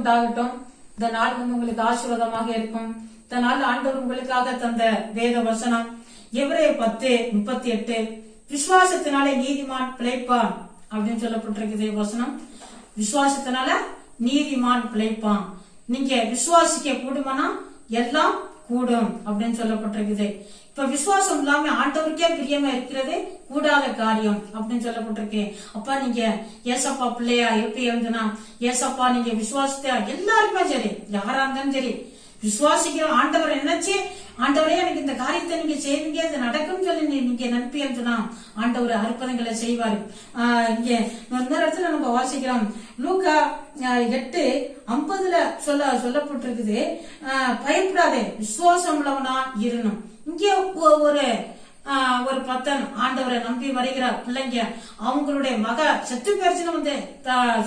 உண்டாகட்டும். இந்த நாள் வந்து உங்களுக்கு ஆசீர்வாதமாக இருக்கும். இந்த நாள் ஆண்டவர் உங்களுக்காக தந்த வேத வசனம். எவரே பத்து முப்பத்தி எட்டு விசுவாசத்தினாலே நீதிமான் பிழைப்பான் அப்படின்னு சொல்லப்பட்டிருக்குது வசனம். விசுவாசத்தினால நீதிமான் பிழைப்பான். நீங்க விசுவாசிக்க கூடுமானா எல்லாம் கூடும் அப்படின்னு சொல்லப்பட்டிருக்குது. இப்ப விசுவாசம் இல்லாம ஆண்டவருக்கே பிரியமா இருக்கிறது கூடாத காரியம் அப்படின்னு சொல்லப்பட்டிருக்கு. அப்பா நீங்க ஏசப்பா பிள்ளையா இருப்பீங்கன்னா ஏசப்பா நீங்க விசுவாசத்தையா எல்லாருமே சரி. யாரா இருந்தாலும் சரி. விசுவாசிக்கிறோம் ஆண்டவர் நினைச்சு ஆண்டவரே எனக்கு இந்த காரியத்தை நீங்க செய்வீங்க அது நடக்கும் சொல்லி நீங்க நம்பியன்னு ஆண்டவர் அற்புதங்களை செய்வார். இங்க இன்னொரு இடத்துல நம்ம வாசிக்கிறோம். லூக்கா எட்டு ஐம்பதுல சொல்ல சொல்லப்பட்டிருக்குது. பயப்படாதே விசுவாசம் உள்ளவனா இருணும். இங்கே ஒரு ஒரு பத்தன் ஆண்டவரை நம்பி வருகிற பிள்ளைங்க அவங்களுடைய மக செத்து போயிருச்சுன்னு வந்து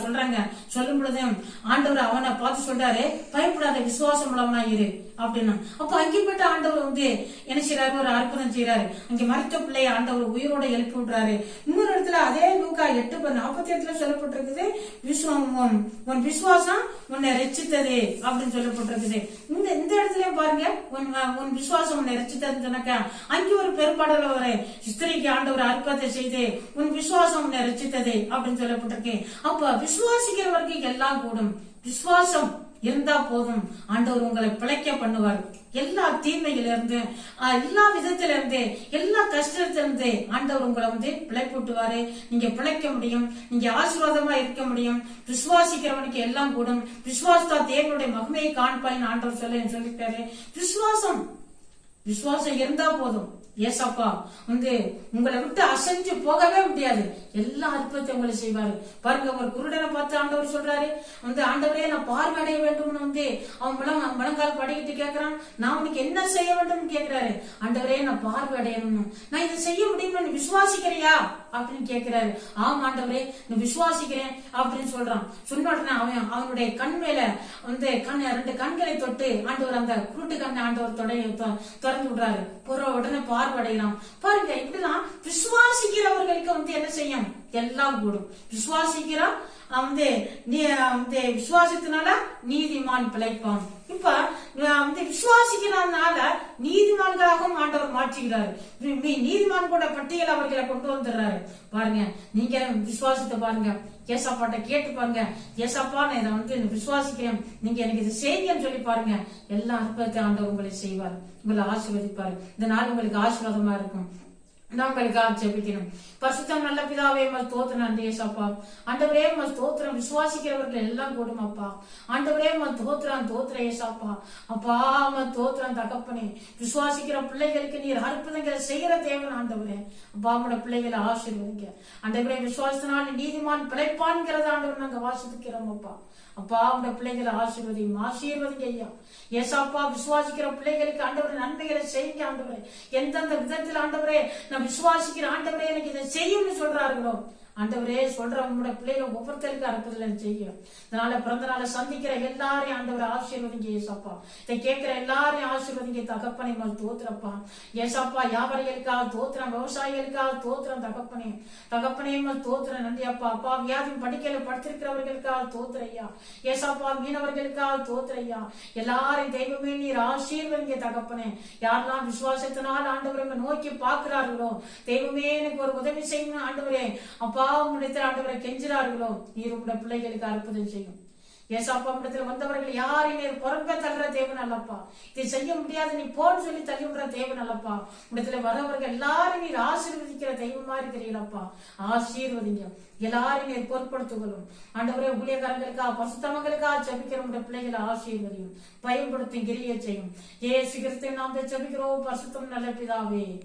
சொல்றாங்க. சொல்லும் பொழுது ஆண்டவர் அவனை பார்த்து சொல்றாரு பயப்படாத விசுவாசம் உள்ளவனா இரு அப்படின்னு. அப்ப அங்கே போயிட்டு ஆண்டவர் வந்து என்ன செய்யறாரு ஒரு அற்புதம் செய்யறாரு அங்க மருத்துவ பிள்ளைய ஆண்டவர் உயிரோட எழுப்பி விடுறாரு. இன்னொரு இடத்துல அதே லூக்கா எட்டு நாற்பத்தி எட்டுல சொல்லப்பட்டிருக்குது விஸ்வம் உன் விசுவாசம் உன்னை ரச்சித்தது அப்படின்னு சொல்லப்பட்டிருக்குது. இந்த இந்த இடத்துல பாருங்க உன் உன் விசுவாசம் உன்னை ரச்சித்ததுன்னு சொன்னாக்க அங்கே ஒரு பெரும்பாடு ஒரு ஸ்திரீக்கு ஆண்டவர் அற்புதத்தை செய்து உன் விசுவாசம் உன்னை ரச்சித்தது அப்படின்னு சொல்லப்பட்டிருக்கு. அப்ப விசுவாசிக்கிறவருக்கு எல்லாம் கூடும். விசுவாசம் இருந்தா போதும். ஆண்டவர் உங்களை பிழைக்க பண்ணுவார். எல்லா தீமையிலிருந்து ஆஹ், எல்லா விதத்தில இருந்து எல்லா கஷ்டத்திலிருந்து ஆண்டவர் உங்களை வந்து பிழைப்பூட்டுவாரு. நீங்க பிழைக்க முடியும். நீங்க ஆசீர்வாதமா இருக்க முடியும். விசுவாசிக்கிறவனுக்கு எல்லாம் கூடும். விசுவாசத்தா தேவனுடைய மகிமையை காண்பாயின் ஆண்டவர் சொல்ல சொல்லிட்டாரு விசுவாசம் விசுவாசம் இருந்தா போதும். ஏசப்பா வந்து உங்களை விட்டு அசைஞ்சு போகவே முடியாது. எல்லா அற்புதத்தையும் உங்களை செய்வாரு. பாருங்க ஒரு குருடனை பார்த்து ஆண்டவர் சொல்றாரு. வந்து ஆண்டவரே நான் பார்வையடைய வேண்டும்னு வந்து அவன் முழங்க முழங்கால் படிக்கிட்டு கேட்கிறான் நான் உனக்கு என்ன செய்ய வேண்டும்னு கேட்கிறாரு ஆண்டவரே நான் பார்வையடையணும் நான் இதை செய்ய முடியும்னு நீ விசுவாசிக்கிறியா? அப்படின்னு கேட்கிறாரு ஆமா ஆண்டவரே நீ விசுவாசிக்கிறேன் அப்படின்னு சொல்றான். சொன்ன உடனே அவன் அவனுடைய கண் மேல வந்து கண் ரெண்டு கண்களை தொட்டு ஆண்டவர் அந்த குருட்டு கண்ணை ஆண்டவர் தொடை திறந்து விடுறாரு. புற உடனே பார்வடையலாம் பாருங்க இப்படிலாம் விசுவாசிக்கிறவர்களுக்கு வந்து என்ன செய்யும்? எல்லாம் கூடும். விசுவாசிக்கிறான் வந்து நீ வந்து விசுவாசத்தினால நீதிமான் பிழைப்பான். வந்து விசுவாசிக்கிறதுனால நீதிமான்களாகவும் ஆண்டவர் மாற்றுகிறார். நீதிமான் கூட பட்டியல் அவர்களை கொண்டு வந்துடுறாரு. பாருங்க நீங்க விசுவாசத்தை பாருங்க. ஏசப்பாட்ட கேட்டு பாருங்க. ஏசப்பா நான் இதை வந்து விசுவாசிக்கிறேன். நீங்க எனக்கு இது செய்யுங்கன்னு சொல்லி பாருங்க. எல்லா அற்புதத்தை ஆண்டவர் உங்களை செய்வார். உங்களை ஆசீர்வதிப்பாரு. இந்த நாள் உங்களுக்கு ஆசீர்வாதமா இருக்கும். நான் ஜெபிக்கணும் பரிசுத்தம் நல்ல பிதாவே மல் தோத்திரம் நன்றி ஏசப்பா ஆண்டவரே மல் தோத்திரம் விசுவாசிக்கிறவர்கள் எல்லாம் கூடும் அப்பா. ஆண்டவரே மல் தோத்திரம் தோத்திர ஏசாப்பா அப்பா மல் தோத்திரம் தகப்பனே. விசுவாசிக்கிற பிள்ளைகளுக்கு நீர் அற்புதங்களை செய்கிற தேவன் ஆண்டவரே. அப்பா உங்களோட பிள்ளைகளை ஆசீர்வதிங்க. ஆண்டவரே விசுவாசத்தினால் நீதிமான் பிழைப்பான்கிறத ஆண்டவர் நாங்க வாசிக்கிறோம் அப்பா. அப்பா உங்க பிள்ளைகளை ஆசீர்வதியும் ஆசீர்வதிங்க ஐயா. ஏசாப்பா விசுவாசிக்கிற பிள்ளைகளுக்கு ஆண்டவரை நன்மைகளை செய்யுங்க ஆண்டவரே. எந்தெந்த விதத்தில் ஆண்டவரே நம்ம விசுவாசிக்கிற ஆண்டவரே எனக்கு இதை செய்யும்னு சொல்றார்களோ? ஆண்டவரே சொல்ற உங்களுடைய பிள்ளைகள் ஒவ்வொருத்தருக்கும் அற்புதம் செய்யும் இதனால பிறந்த நாளை சந்திக்கிற எல்லாரையும் ஆண்டவர் ஆசீர்வதிங்க ஏசப்பா. இதை கேட்கிற எல்லாரையும் ஆசீர்வதிங்க தகப்பனை மேல் தோத்துறப்பா. ஏசப்பா வியாபாரிகளுக்காக தோத்துறேன் விவசாயிகளுக்காக தோத்திரம் தகப்பனே. தகப்பனே மேல் தோத்துறேன் நன்றி அப்பா. அப்பா வியாதி படிக்கல படுத்திருக்கிறவர்களுக்காக தோத்துறையா ஏசப்பா மீனவர்களுக்காக தோத்துறையா எல்லாரையும் தெய்வமே நீர் ஆசீர்வதிங்க தகப்பனே. யாரெல்லாம் விசுவாசத்தினால் ஆண்டவரை நோக்கி பார்க்கிறார்களோ தெய்வமே எனக்கு ஒரு உதவி செய்யணும் ஆண்டவரே. அப்பா உம்மிடத்தில் ஆண்டவரை கெஞ்சுறார்களோ நீர் உங்களுடைய பிள்ளைகளுக்கு அற்புதம் செய்யும். ஏசாப்பா இடத்துல வந்தவர்கள் யாரையும் நீர் புறம்பே தள்ளுற தேவன் அல்லப்பா. இதை செய்ய முடியாது நீ போன்னு சொல்லி தள்ளி விடுற தேவன் அல்லப்பா. இடத்துல வரவர்கள் எல்லாரும் நீர் ஆசீர்வதிக்கிற தெய்வமா இருக்கிறீங்களப்பா ஆசீர்வதிங்க. எல்லாரையும் நீர் பொருட்படுத்துகளும் ஆண்டவரே ஊழியக்காரங்களுக்கா பசுத்தவங்களுக்கா ஜபிக்கிற உடைய பிள்ளைகளை ஆசீர்வதியும். பயன்படுத்தும் கிரிய செய்யும். ஏ சிகரத்தை நாம் ஜபிக்கிறோம். பசுத்தம் நல்ல பிதாவே.